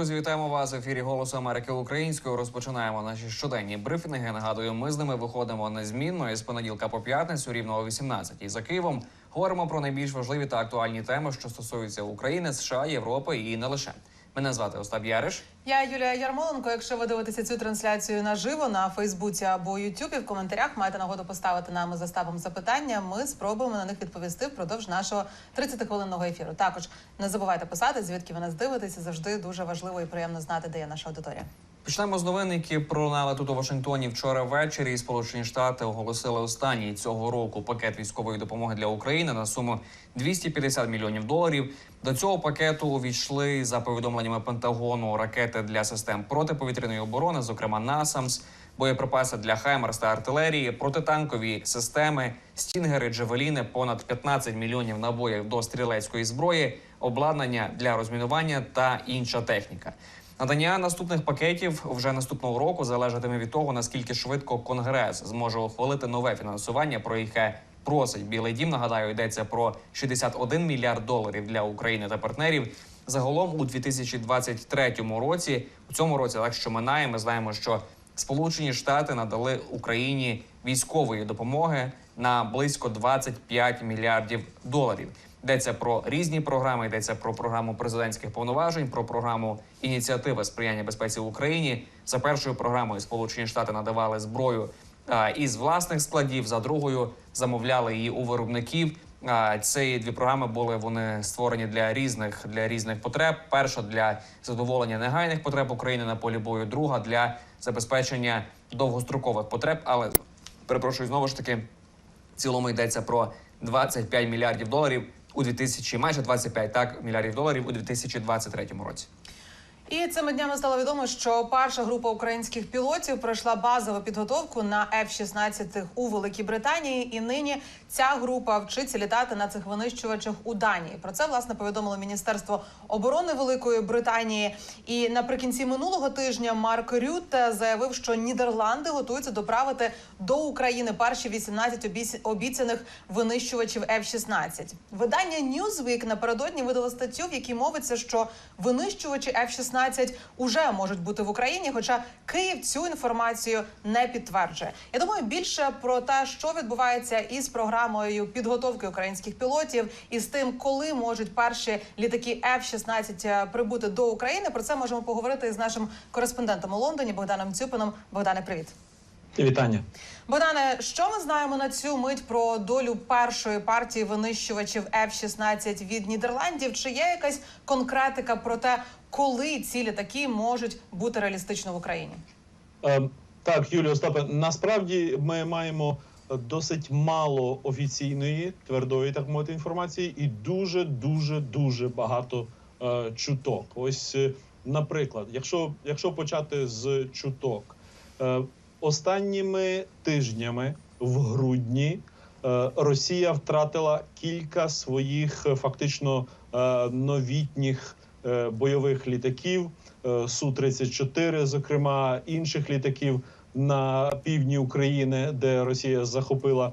Друзі, вітаємо вас в ефірі Голосу Америки українською. Розпочинаємо наші щоденні брифінги. Нагадую, ми з ними виходимо незмінно із понеділка по п'ятницю, рівно о 18-й. за Києвом говоримо про найбільш важливі та актуальні теми, що стосуються України, США, Європи і не лише. Мене звати Остап Яриш. Я Юлія Ярмоленко. Якщо ви дивитеся цю трансляцію наживо на Фейсбуці або Ютубі, в коментарях маєте нагоду поставити нам за Остапом запитання. Ми спробуємо на них відповісти впродовж нашого 30-хвилинного ефіру. Також не забувайте писати, звідки ви нас дивитеся. Завжди дуже важливо і приємно знати, де є наша аудиторія. Почнемо з новин, які пролунали тут у Вашингтоні вчора ввечері. Сполучені Штати оголосили останній цього року пакет військової допомоги для України на суму 250 мільйонів доларів. До цього пакету увійшли за повідомленнями Пентагону ракети для систем протиповітряної оборони, зокрема НАСАМС, боєприпаси для Хаймерс та артилерії, протитанкові системи, стінгери, джевеліни, понад 15 мільйонів набоїв до стрілецької зброї, обладнання для розмінування та інша техніка. Надання наступних пакетів вже наступного року залежатиме від того, наскільки швидко Конгрес зможе ухвалити нове фінансування, про яке просить Білий Дім. Нагадаю, йдеться про 61 мільярд доларів для України та партнерів. Загалом у 2023 році, у цьому році, так що минає, ми знаємо, що Сполучені Штати надали Україні військової допомоги на близько 25 мільярдів доларів. Йдеться про різні програми. Йдеться про програму президентських повноважень, про програму ініціативи сприяння безпеці в Україні. За першою програмою Сполучені Штати надавали зброю із власних складів. За другою замовляли її у виробників. А, Ці дві програми були вони створені для різних для різних потреб. Перша для задоволення негайних потреб України на полі бою, друга для забезпечення довгострокових потреб. Але перепрошую знову ж таки в цілому йдеться про 25 мільярдів доларів у 2000, майже 25 так мільярдів доларів у 2023 році. І цими днями стало відомо, що перша група українських пілотів пройшла базову підготовку на F-16 у Великій Британії, і нині ця група вчиться літати на цих винищувачах у Данії. Про це власне повідомило Міністерство оборони Великої Британії. І наприкінці минулого тижня Марк Рютте заявив, що Нідерланди готуються доправити до України перші 18 обіц- обіцяних винищувачів F-16. Видання Newsweek напередодні видало статтю, в якій мовиться, що винищувачі F-16 уже можуть бути в Україні, хоча Київ цю інформацію не підтверджує. Я думаю, більше про те, що відбувається із програмою підготовки українських пілотів, і з тим, коли можуть перші літаки F-16 прибути до України. Про це можемо поговорити з нашим кореспондентом у Лондоні Богданом Цюпином. Богдане, привіт. Вітання. Богдане, що ми знаємо на цю мить про долю першої партії винищувачів F-16 від Нідерландів? Чи є якась конкретика про те, коли ці літаки можуть бути реалістично в Україні? Е, так, Юлія Остапе, насправді ми маємо досить мало офіційної, твердої, так мовити, інформації, і дуже, дуже, дуже багато е, чуток. Ось, е, наприклад, якщо, якщо почати з чуток, е, останніми тижнями в грудні е, Росія втратила кілька своїх е, фактично е, новітніх бойових літаків. е, Су-34, зокрема інших літаків на півдні України, де Росія захопила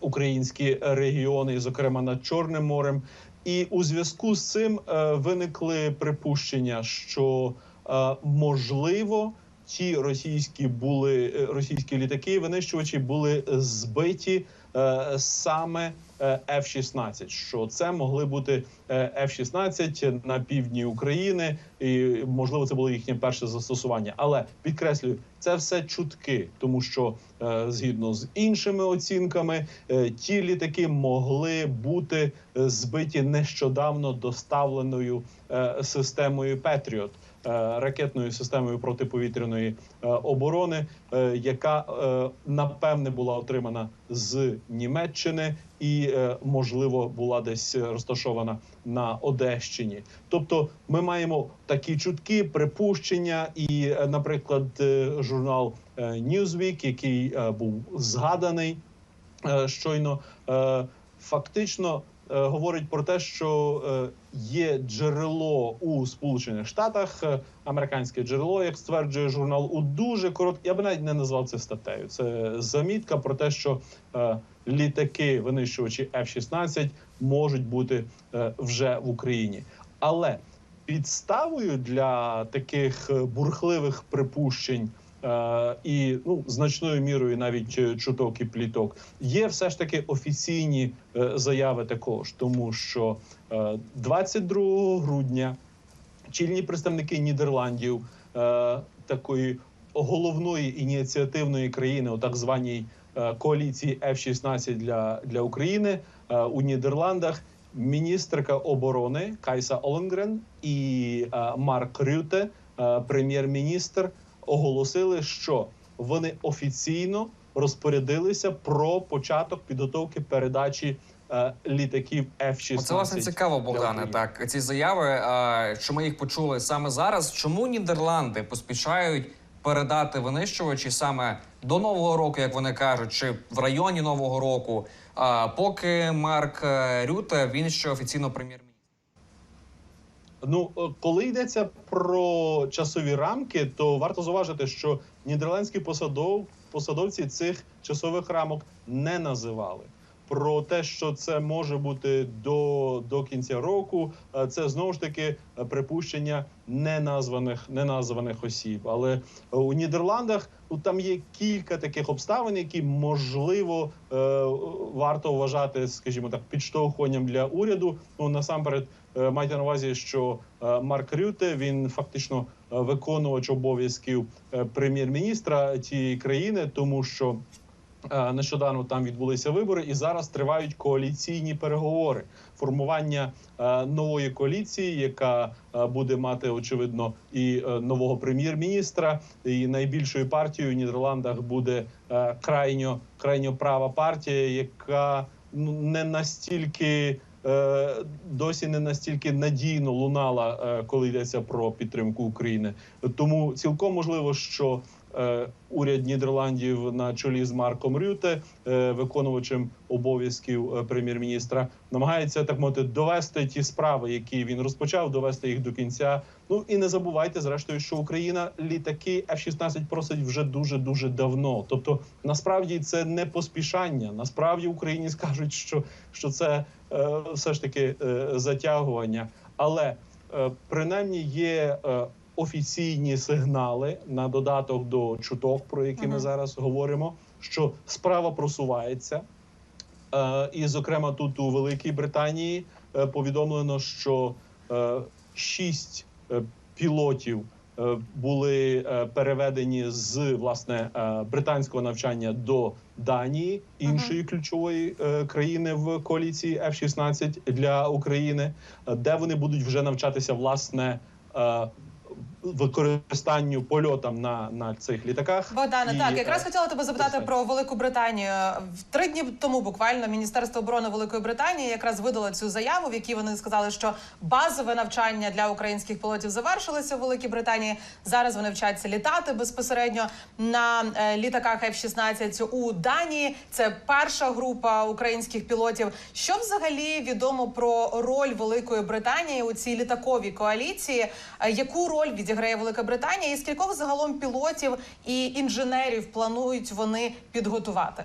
українські регіони, зокрема над Чорним морем. І у зв'язку з цим виникли припущення, що можливо ті російські були е, російські літаки, винищувачі були збиті е, саме е, F-16, що це могли бути е, F-16 на півдні України, і можливо це було їхнє перше застосування. Але підкреслюю, це все чутки, тому що згідно з іншими оцінками, ті літаки могли бути збиті нещодавно доставленою системою Петріот. Е, Ракетною системою протиповітряної е, оборони, е, яка напевне була отримана з Німеччини і, можливо, була десь розташована на Одещині. Тобто, ми маємо такі чутки, припущення, і, наприклад, журнал Newsweek, який був згаданий щойно, фактично говорить про те, що е, є джерело у Сполучених Штатах, е, американське джерело, як стверджує журнал, у дуже корот. Я би навіть не назвав це статтею. Це замітка про те, що е, літаки, винищувачі F-16 можуть бути е, вже в Україні. Але підставою для таких е, бурхливих припущень е, і ну значною мірою навіть е, чуток і пліток є все ж таки офіційні е, заяви також, тому що е, 22 грудня чільні представники Нідерландів е, такої головної ініціативної країни, у так званій е, коаліції F-16 для, для України е, у Нідерландах. Міністерка оборони Кайса Оленгрен і е, Марк Рюте, е, прем'єр-міністр, оголосили, що вони офіційно розпорядилися про початок підготовки передачі е, літаків F-16. Оце власне цікаво, Богдане. Так, ці заяви, а, що ми їх почули саме зараз. Чому Нідерланди поспішають передати винищувачі саме до нового року, як вони кажуть, чи в районі нового року? Поки Марк е, Рюте він ще офіційно прем'єр-міністр. Ну, е, коли йдеться про часові рамки, то варто зауважити, що нідерландські посадов, посадовці цих часових рамок не називали. Про те, що це може бути до, до кінця року, е, це знову ж таки е, припущення неназваних неназваних осіб. Але у Нідерландах ну, там є кілька таких обставин, які можливо е, варто вважати, скажімо так, підштовхуванням для уряду. Ну насамперед, майте на увазі, що е, Марк Рюте він фактично е, виконувач обов'язків е, прем'єр-міністра тієї країни, тому що. Е, Нещодавно там відбулися вибори, і зараз тривають коаліційні переговори. Формування е, нової коаліції, яка е, буде мати очевидно і е, нового прем'єр-міністра. І найбільшою партією в Нідерландах буде е, крайньо крайньо права партія, яка ну не настільки. Е, Досі не настільки надійно лунала, е, коли йдеться про підтримку України. Тому цілком можливо, що уряд Нідерландів на чолі з Марком Рюте, е, виконувачем обов'язків е, прем'єр-міністра, намагається так мовити довести ті справи, які він розпочав, довести їх до кінця. Ну і не забувайте, зрештою, що Україна літаки F-16 просить вже дуже дуже давно. Тобто, насправді це не поспішання. Насправді Україні скажуть, що, що це е, все ж таки е, затягування, але е, принаймні є. Е, Офіційні сигнали на додаток до чуток, про які ми зараз говоримо, що справа просувається. Е, і, зокрема, тут у Великій Британії е, повідомлено, що е, шість е, пілотів е, були е, переведені з власне е, британського навчання до Данії, іншої ключової е, країни в коаліції F-16 для України, е, де вони будуть вже навчатися власне. е, Використанню польотам на, на цих літаках Богдане, І, так якраз е, хотіла тебе запитати про Велику Британію. В Три дні тому буквально Міністерство оборони Великої Британії якраз видало цю заяву, в якій вони сказали, що базове навчання для українських пілотів завершилося в Великій Британії. Зараз вони вчаться літати безпосередньо на е, літаках F-16 у Данії. Це перша група українських пілотів. Що взагалі відомо про роль Великої Британії у цій літаковій коаліції? Е, Яку роль відіграє Велика Британія? І скількох загалом пілотів і інженерів планують вони підготувати?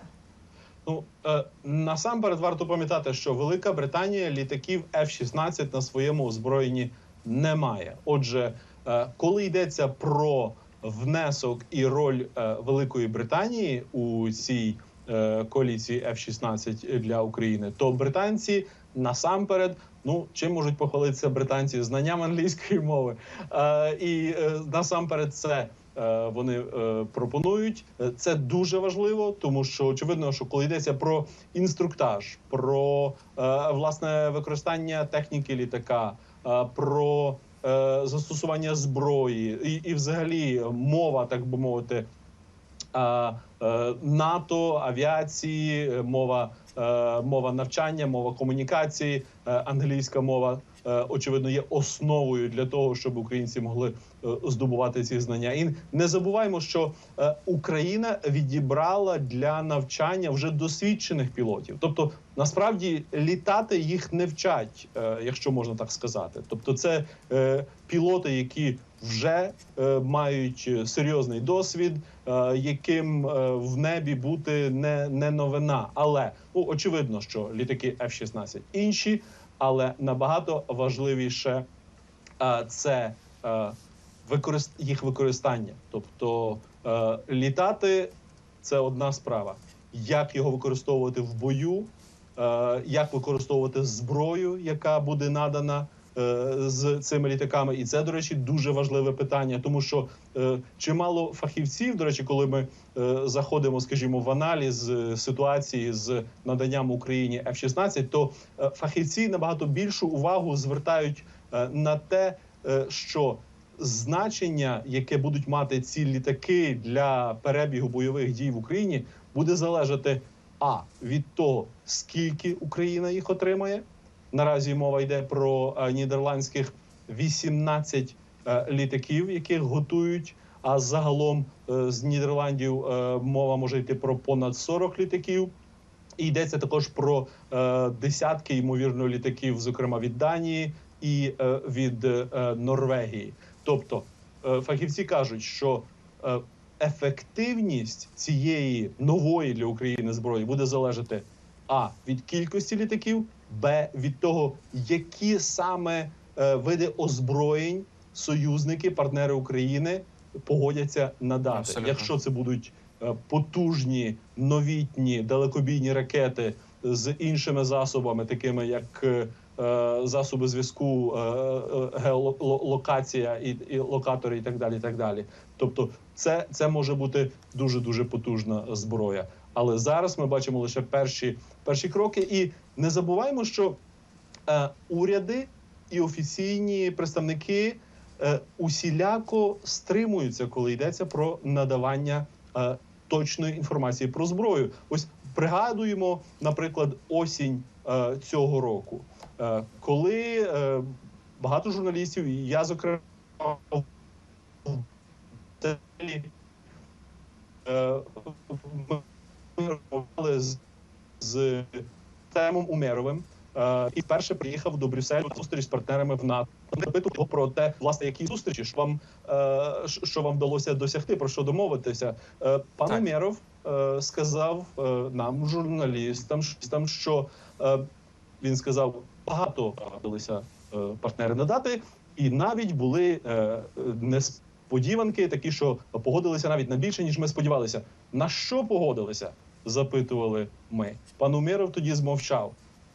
Ну е, насамперед варто пам'ятати, що Велика Британія літаків F-16 на своєму озброєнні не має. Отже, е, коли йдеться про внесок і роль е, Великої Британії у цій коаліції F-16 для України, то британці насамперед. Ну, чим можуть похвалитися британці знанням англійської мови, е, і е, насамперед це е, вони е, пропонують. Е, Це дуже важливо, тому що очевидно, що коли йдеться про інструктаж, про е, власне використання техніки літака, е, про е, застосування зброї, і, і взагалі мова, так би мовити, е, НАТО, авіації, е, мова, е, мова навчання, мова комунікації, е, англійська мова. е, Очевидно, є основою для того, щоб українці могли е, здобувати ці знання. І не забуваємо, що е, Україна відібрала для навчання вже досвідчених пілотів. Тобто, насправді літати їх не вчать, е, якщо можна так сказати. Тобто, це е, пілоти, які вже е, мають серйозний досвід, е, яким е, в небі бути не, не новина. Але ну очевидно, що літаки F-16 інші, але набагато важливіше е, це е, використ... їх використання. Тобто е, літати це одна справа. Як його використовувати в бою, е, як використовувати зброю, яка буде надана з цими літаками. І це, до речі, дуже важливе питання, тому що е, чимало фахівців, до речі, коли ми е, заходимо, скажімо, в аналіз е, ситуації з наданням Україні F-16, то е, фахівці набагато більшу увагу звертають е, на те, е, що значення, яке будуть мати ці літаки для перебігу бойових дій в Україні, буде залежати а від того, скільки Україна їх отримає. Наразі мова йде про е, нідерландських 18 е, літаків, яких готують. А загалом е, з Нідерландів мова може йти про понад 40 літаків. І йдеться також про десятки ймовірно літаків, зокрема від Данії і від Норвегії. Тобто фахівці кажуть, що ефективність цієї нової для України зброї буде залежати а від кількості літаків, б від того, які саме е, види озброєнь союзники, партнери України погодяться надати. Абсолютно. Якщо це будуть е, потужні новітні далекобійні ракети з іншими засобами, такими як е, засоби зв'язку, е, е, геолокація і, і локатори, і так далі. І так далі. Тобто, це, це може бути дуже дуже потужна зброя. Але зараз ми бачимо лише перші, перші кроки, і не забуваємо, що е, уряди і офіційні представники е, усіляко стримуються, коли йдеться про надавання е, точної інформації про зброю. Ось пригадуємо, наприклад, осінь е, цього року, е, коли е, багато журналістів, і я зокрема е, ми з, з Темом Умеровим. Е, і вперше приїхав до Брюсселю на зустріч з партнерами в НАТО. Запитував його про те, власне, які зустрічі що вам е, що- вам вдалося досягти, про що домовитися. Е, пан. Умеров е, сказав е, нам, журналістам, журналістам, що е, він сказав, багато вдалися е, партнери надати, і навіть були е, несподіванки, такі, що погодилися навіть на більше, ніж ми сподівалися. На що погодилися? Запитували ми. Пан Умєров тоді змовчав,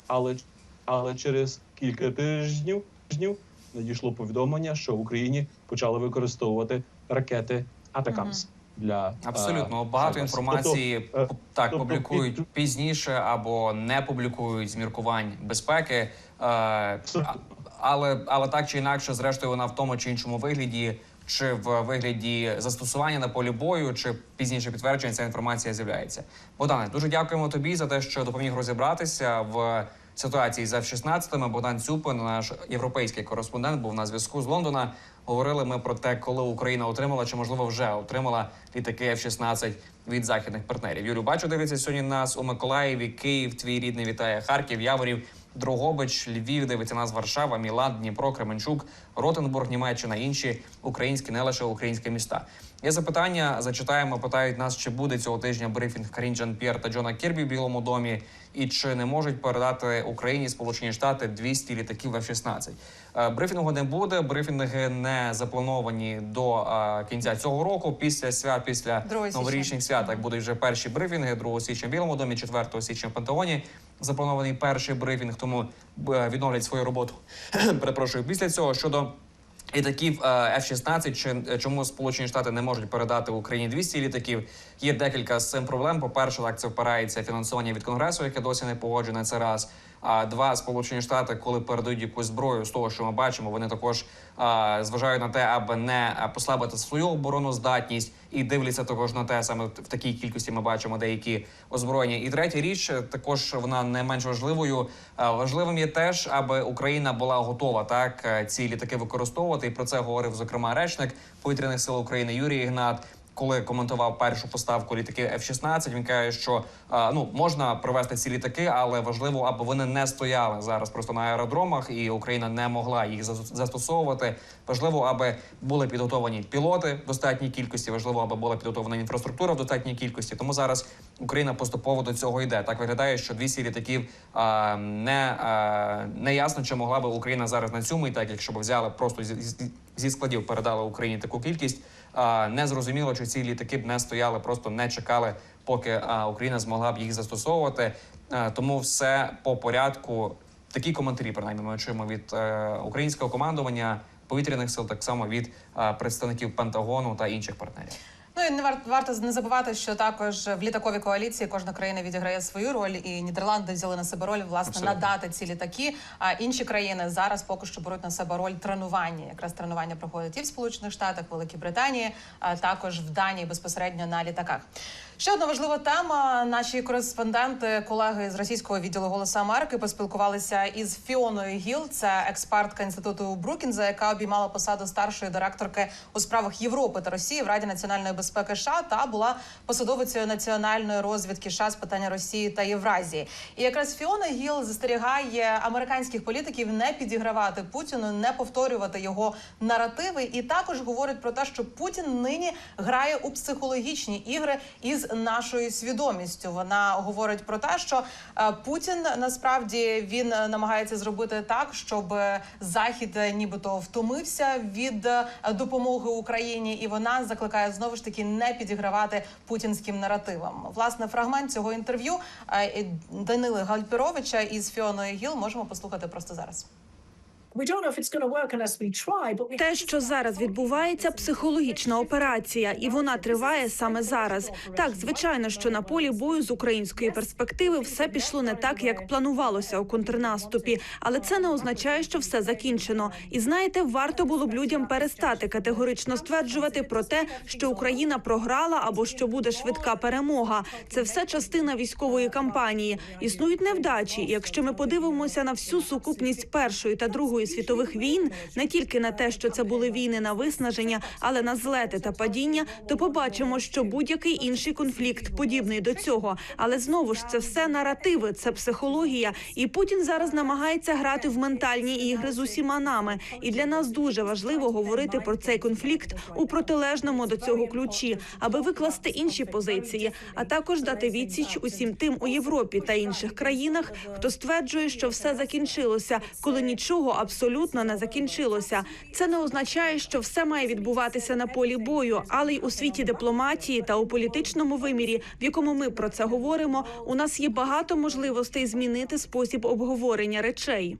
але, але через кілька тижнів, тижнів надійшло повідомлення, що в Україні почали використовувати ракети Атакамс для Абсолютно е, багато інформації Тобто, е, так тобто публікують під- пізніше або не публікують з міркувань безпеки. Е, а- але, але так чи інакше, зрештою, вона в тому чи іншому вигляді, чи в вигляді застосування на полі бою, чи пізніше підтвердження ця інформація з'являється. Богдане, дуже дякуємо тобі за те, що допоміг розібратися в ситуації з F-16. Богдан Цюпин, наш європейський кореспондент, був на зв'язку з Лондона. Говорили ми про те, коли Україна отримала чи можливо вже отримала літаки F-16 від західних партнерів. Юлю, бачу, дивиться сьогодні нас у Миколаєві, Київ, твій рідний вітає Харків, Яворів. Дрогобич, Львів, дивиться нас Варшава, Мілан, Дніпро, Кременчук, Ротенбург, Німеччина, інші українські, не лише українські міста. Є запитання. Зачитаємо, питають нас, чи буде цього тижня брифінг Карін Джан П'єр та Джона Кірбі в Білому домі, і чи не можуть передати Україні Сполучені Штати 200 літаків F-16. Е, Брифінгу не буде. Брифінги не заплановані до е, кінця цього року. Після свят, після новорічних свят, як будуть вже перші брифінги 2 січня в Білому домі, 4 січня в Пентагоні. Запланований перший брифінг, тому е, відновлять свою роботу. Перепрошую. Після цього щодо літаків е, F-16, е, чому Сполучені Штати не можуть передати Україні 200 літаків? Є декілька з цим проблем. По перше, так це впирається фінансування від конгресу, яке досі не погоджене. Це раз. А два сполучені штати, коли передають якусь зброю з того, що ми бачимо, вони також а, зважають на те, аби не послабити свою обороноздатність і дивляться також на те, саме в такій кількості ми бачимо деякі озброєння. І третя річ також вона не менш важливою. Важливим є теж, аби Україна була готова так е, ці літаки використовувати. І про це говорив зокрема речник повітряних сил України Юрій Ігнат. Коли коментував першу поставку літаків F-16, він каже, що а, ну можна привезти ці літаки, але важливо, аби вони не стояли зараз просто на аеродромах, і Україна не могла їх застосовувати. Важливо, аби були підготовані пілоти в достатній кількості. Важливо, аби була підготовлена інфраструктура в достатній кількості. Тому зараз Україна поступово до цього йде. Так виглядає, що 200 літаків а, не, а, не ясно, чи могла би Україна зараз на цьому і так, якщо б взяли просто зі- зі складів, передали Україні таку кількість. Не зрозуміло, чи ці літаки б не стояли, просто не чекали, поки Україна змогла б їх застосовувати. Тому все по порядку. Такі коментарі, принаймні, ми чуємо від е, українського командування повітряних сил, так само від е, представників Пентагону та інших партнерів. Ну і не варто варто не забувати, що також в літаковій коаліції кожна країна відіграє свою роль, і Нідерланди взяли на себе роль власне Абсолютно. надати ці літаки. А інші країни зараз поки що беруть на себе роль тренування. Якраз тренування проходять і в Сполучених Штатах, Великій Британії, а також в Данії безпосередньо на літаках. Ще одна важлива тема. Наші кореспонденти, колеги з російського відділу Голоса Америки, поспілкувалися із Фіоною Гіл. Це експертка інституту Брукінза, яка обіймала посаду старшої директорки у справах Європи та Росії в Раді національної безпеки США та була посадовицею національної розвідки США з питання Росії та Євразії. І якраз Фіона Гіл застерігає американських політиків не підігравати Путіну, не повторювати його наративи, і також говорить про те, що Путін нині грає у психологічні ігри із нашою свідомістю. Вона говорить про те, що е, Путін насправді він е, намагається зробити так, щоб е, захід нібито втомився від допомоги Україні, і вона закликає знову ж таки не підігравати путінським наративам. Власне, фрагмент цього інтерв'ю Данили Гальпіровича із Фіоною Гіл можемо послухати просто зараз. Те, що зараз відбувається, психологічна операція, і вона триває саме зараз. Так, звичайно, що на полі бою з української перспективи все пішло не так, як планувалося у контрнаступі, але це не означає, що все закінчено. І знаєте, варто було б людям перестати категорично стверджувати про те, що Україна програла або що буде швидка перемога. Це все частина військової кампанії. Існують невдачі. І Якщо ми подивимося на всю сукупність першої та другої світових війн, не тільки на те, що це були війни на виснаження, але на злети та падіння, то побачимо, що будь-який інший конфлікт подібний до цього. Але знову ж це все наративи, це психологія. І Путін зараз намагається грати в ментальні ігри з усіма нами. І для нас дуже важливо говорити про цей конфлікт у протилежному до цього ключі, аби викласти інші позиції, а також дати відсіч усім тим у Європі та інших країнах, хто стверджує, що все закінчилося, коли нічого абсолютно не закінчилося. Це не означає, що все має відбуватися на полі бою, але й у світі дипломатії та у політичному вимірі, в якому ми про це говоримо, у нас є багато можливостей змінити спосіб обговорення речей.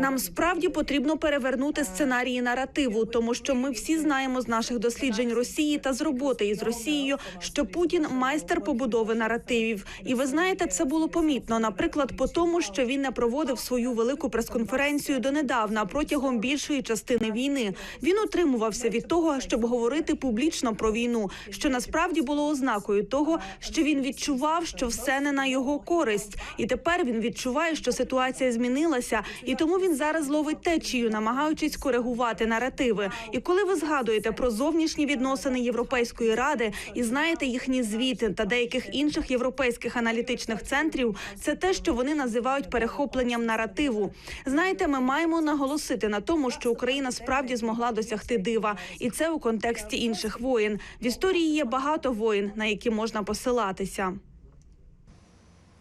Нам справді потрібно перевернути сценарії наративу, тому що ми всі знаємо з наших досліджень Росії та з роботи із Росією, що Путін майстер побудови наративів. І ви знаєте, це було помітно, наприклад, по тому, що він не проводив свою велику прес-конференцію донедавна протягом більшої частини війни. Він утримувався від того, щоб говорити публічно про війну, що насправді було ознакою того, що він відчував, що все не на його користь, і тепер він відчуває, що ситуація змінилася, і тому він зараз ловить течію, намагаючись коригувати наративи. І коли ви згадуєте про зовнішні відносини Європейської ради і знаєте їхні звіти та деяких інших європейських аналітичних центрів, це те, що вони називають перехопленням наративу. Знаєте, ми маємо наголосити на тому, що Україна справді змогла досягти дива, і це у контексті інших воєн. В історії є багато воєн, на які можна посилатися.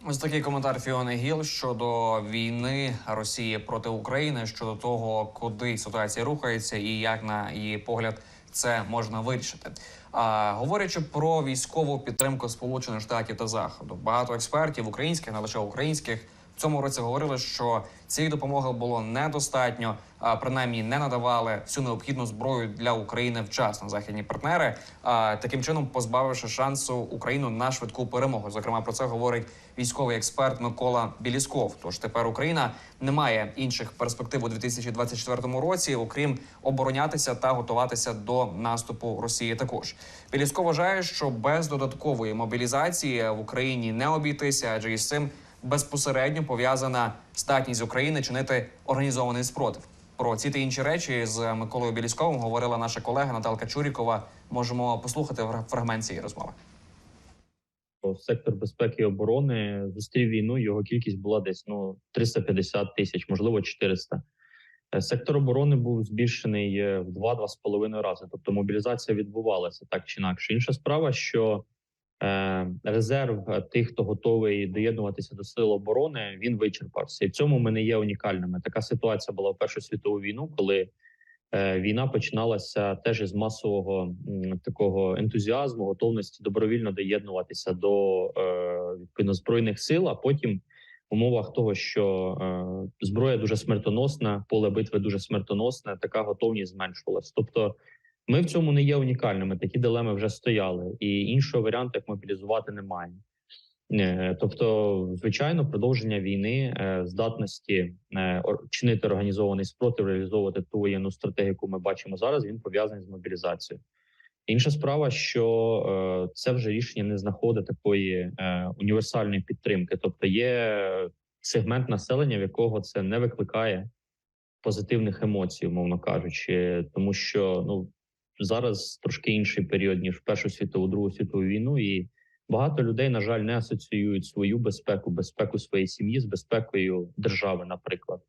Ось такий коментар Фіони Гіл щодо війни Росії проти України, щодо того, куди ситуація рухається, і як на її погляд це можна вирішити. А говорячи про військову підтримку Сполучених Штатів та Заходу, багато експертів українських, не лише українських, цьому році говорили, що цієї допомоги було недостатньо, а принаймні не надавали всю необхідну зброю для України вчасно західні партнери, а таким чином позбавивши шансу Україну на швидку перемогу. Зокрема, про це говорить військовий експерт Микола Білісков. Тож тепер Україна не має інших перспектив у 2024 році, окрім оборонятися та готуватися до наступу Росії. Також Білісков вважає, що без додаткової мобілізації в Україні не обійтися, адже із цим безпосередньо пов'язана здатність України чинити організований спротив. Про ці та інші речі з Миколою Білісковим говорила наша колега Наталка Чурікова. Можемо послухати фра- фрагмент цієї розмови. сектор безпеки і оборони зустрів війну. Його кількість була десь ну 350 тисяч, можливо, 400. Е, Сектор оборони був збільшений е, в 2-2,5 рази. Тобто мобілізація відбувалася так чи інакше. Інша справа, що резерв е, тих, хто готовий доєднуватися до сил оборони, він вичерпався, і в цьому ми не є унікальними. Така ситуація була в Першу світову війну, коли е, війна починалася теж із масового такого ентузіазму, готовності добровільно доєднуватися до е, відповідно збройних сил. А потім в умовах того, що е, зброя дуже смертоносна, поле битви дуже смертоносне, така готовність зменшувалась. Тобто, ми в цьому не є унікальними. Такі дилеми вже стояли, і іншого варіанту як мобілізувати немає. Е, Тобто, звичайно, продовження війни, е, здатності е, чинити організований спротив, реалізовувати ту воєнну стратегію, яку ми бачимо зараз. Він пов'язаний з мобілізацією. Інша справа, що це вже рішення не знаходить такої універсальної підтримки, тобто є сегмент населення, в якого це не викликає позитивних емоцій, умовно кажучи, тому що ну зараз трошки інший період ніж Першу світову, Другу світову війну, і багато людей, на жаль, не асоціюють свою безпеку, безпеку своєї сім'ї з безпекою держави, наприклад.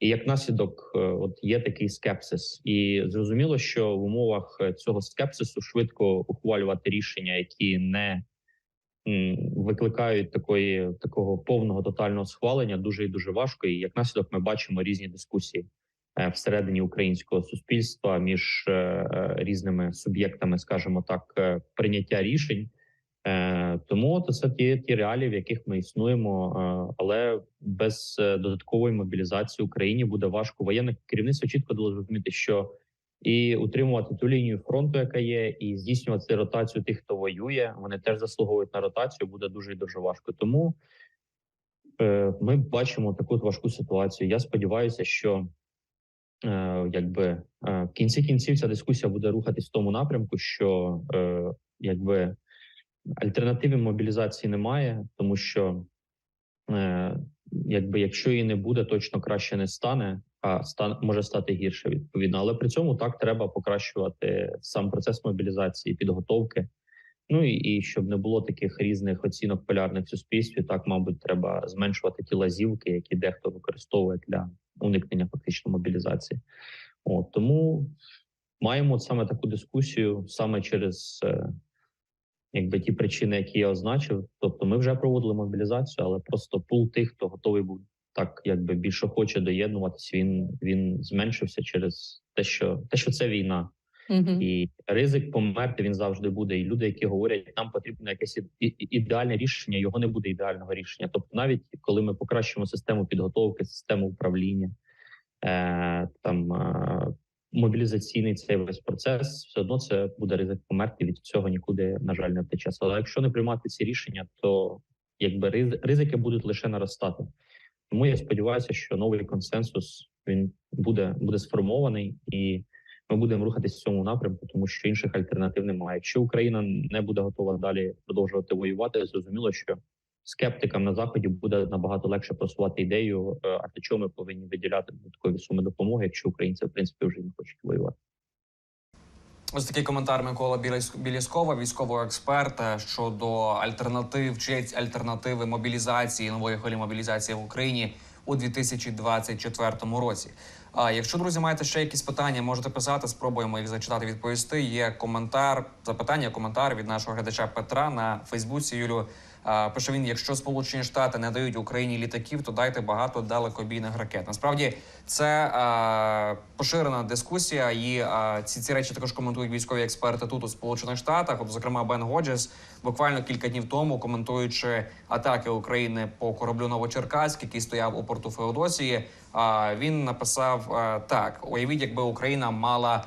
І як наслідок, е, от є такий скепсис, і зрозуміло, що в умовах е, цього скепсису швидко ухвалювати рішення, які не викликають такої такого повного тотального схвалення, дуже і дуже важко. І як наслідок, ми бачимо різні дискусії всередині українського суспільства між е, е, різними суб'єктами, скажімо так, е, прийняття рішень. Е, тому то це ті, ті реалії, в яких ми існуємо, е, але без е, додаткової мобілізації Україні буде важко. Воєнне керівництво чітко дало зрозуміти, що і утримувати ту лінію фронту, яка є, і здійснювати ротацію тих, хто воює. Вони теж заслуговують на ротацію. Буде дуже і дуже важко. Тому е, ми бачимо таку важку ситуацію. Я сподіваюся, що е, якби е, в кінці кінців ця дискусія буде рухатись в тому напрямку, що е, якби альтернативи мобілізації немає, тому що е, якби якщо її не буде, точно краще не стане, а стан може стати гірше відповідно. Але при цьому так треба покращувати сам процес мобілізації, підготовки. Ну і, і щоб не було таких різних оцінок полярних в суспільстві, так мабуть, треба зменшувати ті лазівки, які дехто використовує для уникнення фактично мобілізації. От тому маємо саме таку дискусію саме через е, якби ті причини, які я означив. Тобто, ми вже проводили мобілізацію, але просто пул тих, хто готовий був так, якби більше хоче доєднуватись, він він зменшився через те, що те, що це війна, і ризик померти він завжди буде. І люди, які говорять, нам потрібно якесь ідеальне рішення, його не буде ідеального рішення. Тобто, навіть коли ми покращимо систему підготовки, систему управління, е, там е, мобілізаційний цей весь процес, все одно це буде ризик померти. Від цього нікуди на жаль не втече. Але якщо не приймати ці рішення, то якби риз- ризики будуть лише наростати. Тому я сподіваюся, що новий консенсус він буде, буде сформований і ми будемо рухатись в цьому напрямку, тому що інших альтернатив немає. Якщо Україна не буде готова далі продовжувати воювати, зрозуміло, що скептикам на заході буде набагато легше просувати ідею, е, а для чого ми повинні виділяти додаткові суми допомоги, якщо українці в принципі вже не хочуть воювати. Ось такий коментар Микола Біліс- Біліскова, військового експерта щодо альтернатив чи альтернативи мобілізації нової хвилі мобілізації в Україні у 2024 році. А якщо друзі маєте ще якісь питання, можете писати, спробуємо їх зачитати, відповісти. Є коментар, запитання, коментар від нашого глядача Петра на Фейсбуці. Юлю пише він: якщо Сполучені Штати не дають Україні літаків, то дайте багато далекобійних ракет. Насправді це а, поширена дискусія, і а, ці, ці речі також коментують військові експерти тут у Сполучених Штатах. От, зокрема, Бен Годжес буквально кілька днів тому, коментуючи атаки України по кораблю Новочеркаськ, який стояв у порту Феодосії. А він написав а, так: уявіть, якби Україна мала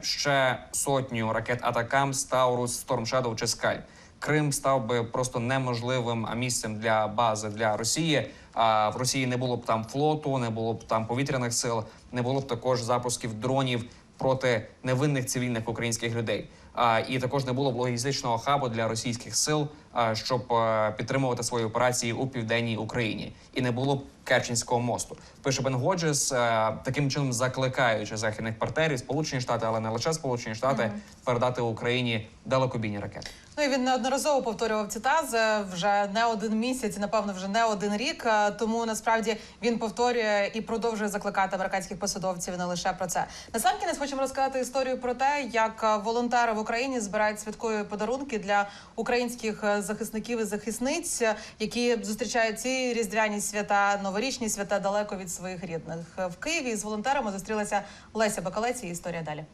ще сотню ракет Атакамс, Таурус, Storm Shadow чи Скальп. Крим став би просто неможливим місцем для бази для Росії. А в Росії не було б там флоту, не було б там повітряних сил, не було б також запусків дронів проти невинних цивільних українських людей. А і також не було б логістичного хабу для російських сил, щоб е, підтримувати свої операції у південній Україні, і не було б Керченського мосту. Пише Бен Годжес, е, таким чином закликаючи західних партнерів, Сполучені Штати, але не лише Сполучені Штати, передати Україні далекобійні ракети. Ну і він неодноразово повторював ці тези вже не один місяць, і, напевно, вже не один рік. Е, Тому насправді він повторює і продовжує закликати американських посадовців не лише про це. Насамкінець хочемо розказати історію про те, як е, волонтери в Україні збирають святкові подарунки для українських е, захисників і захисниць, які зустрічають ці різдвяні свята, новорічні свята далеко від своїх рідних. В Києві з волонтерами зустрілася Леся Бакалець. і Історія далі.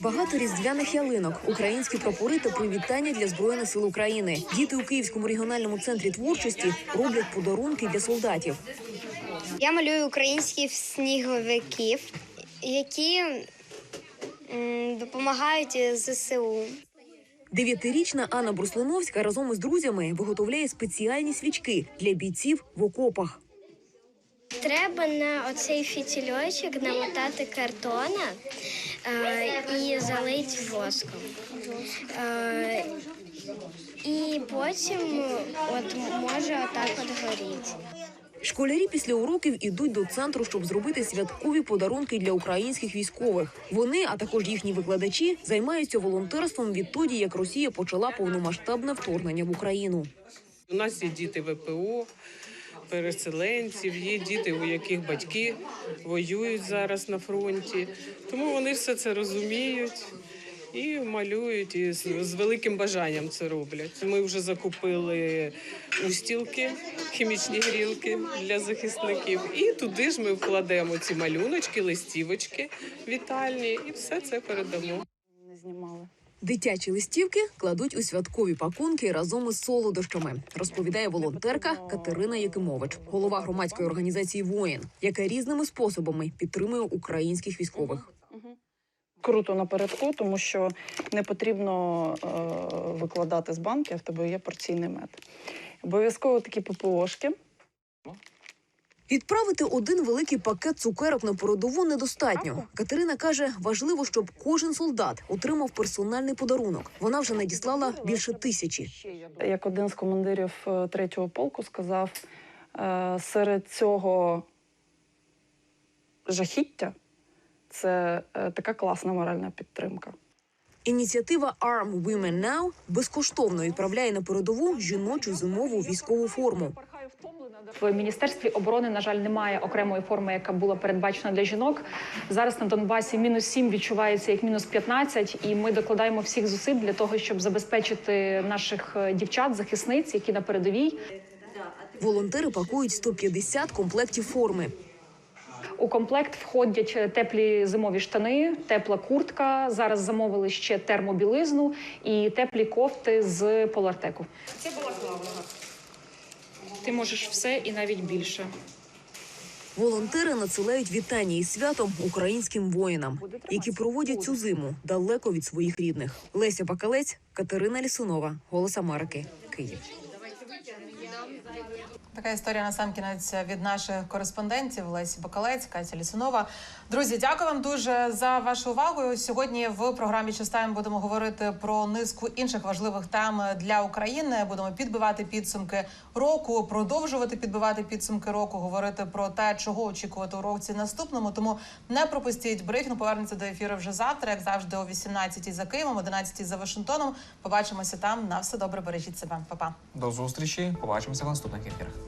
Багато різдвяних ялинок, українські прапори та привітання для збройних сил України. Діти у Київському регіональному центрі творчості роблять подарунки для солдатів. Я малюю українських сніговиків, які допомагають ЗСУ. Дев'ятирічна Анна Бруслиновська разом із друзями виготовляє спеціальні свічки для бійців в окопах. Треба на оцей фітільочок намотати картона е, і залити воском. Е, і потім от може отак от горіти. Школярі після уроків ідуть до центру, щоб зробити святкові подарунки для українських військових. Вони, а також їхні викладачі, займаються волонтерством відтоді, як Росія почала повномасштабне вторгнення в Україну. У нас є діти ВПО, переселенців, є діти, у яких батьки воюють зараз на фронті. Тому вони все це розуміють і малюють, і з, з великим бажанням це роблять. Ми вже закупили устілки, хімічні грілки для захисників, і туди ж ми вкладемо ці малюночки, листівочки вітальні, і все це передамо. Не знімали. Дитячі листівки кладуть у святкові пакунки разом із солодощами, розповідає волонтерка Катерина Якимович, голова громадської організації Воїн, яка різними способами підтримує українських військових. Круто напередку, тому що не потрібно е, викладати з банки, а в тебе є порційний мед. Обов'язково такі ППОшки. Відправити один великий пакет цукерок на передову недостатньо. Катерина каже, важливо, щоб кожен солдат отримав персональний подарунок. Вона вже надіслала більше тисячі. Як один з командирів е, третього полку сказав, е, серед цього жахіття це е, така класна моральна підтримка. Ініціатива Arm Women Now безкоштовно відправляє на передову жіночу зимову військову форму. В міністерстві оборони, на жаль, немає окремої форми, яка була передбачена для жінок. Зараз на Донбасі мінус 7 відчувається як мінус 15, і ми докладаємо всіх зусиль для того, щоб забезпечити наших е, дівчат, захисниць, які на передовій. Волонтери пакують 150 комплектів форми. У комплект входять е, теплі зимові штани, тепла куртка. Зараз замовили ще термобілизну і теплі кофти з полартеку. Це була балаклава. Ти можеш все і навіть більше. Волонтери надсилають вітання із святом українським воїнам, які проводять цю зиму далеко від своїх рідних. Леся Бакалець, Катерина Лісунова, Голос Америки, Київ. Така історія на сам кінець від наших кореспондентів Лесі Бакалець, Катя Лісунова. Друзі, дякую вам дуже за вашу увагу. Сьогодні в програмі «Частайм» будемо говорити про низку інших важливих тем для України. Будемо підбивати підсумки року, продовжувати підбивати підсумки року, говорити про те, чого очікувати у році наступному. Тому не пропустіть брифінг. Повернеться до ефіру вже завтра, як завжди, о 18 за Києвом, 11 за Вашингтоном. Побачимося там. На все добре, бережіть себе. Па-па. До зустрічі. Побачимося в наступних ефірах.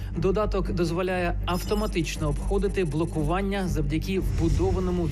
Додаток дозволяє автоматично обходити блокування завдяки вбудованому